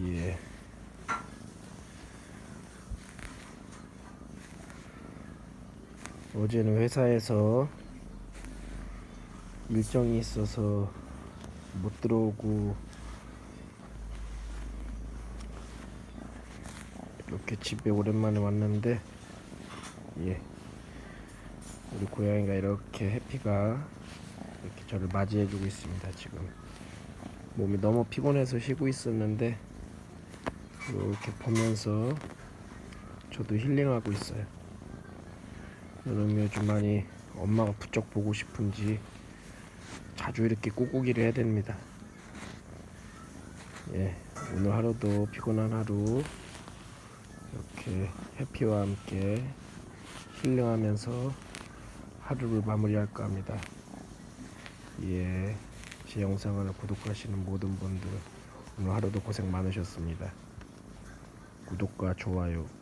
예. 어제는 회사에서 일정이 있어서 못 들어오고 이렇게 집에 오랜만에 왔는데 예 우리 고양이가 이렇게 해피가 이렇게 저를 맞이해주고 있습니다 지금 몸이 너무 피곤해서 쉬고 있었는데 이렇게 보면서 저도 힐링하고 있어요 여름 요즘 많이 엄마가 부쩍 보고 싶은지 자주 이렇게 꾸꾸기를 해야 됩니다. 예, 오늘 하루도 피곤한 하루 이렇게 해피와 함께 힐링하면서 하루를 마무리할까 합니다. 예, 제 영상을 구독하시는 모든 분들 오늘 하루도 고생 많으셨습니다. 구독과 좋아요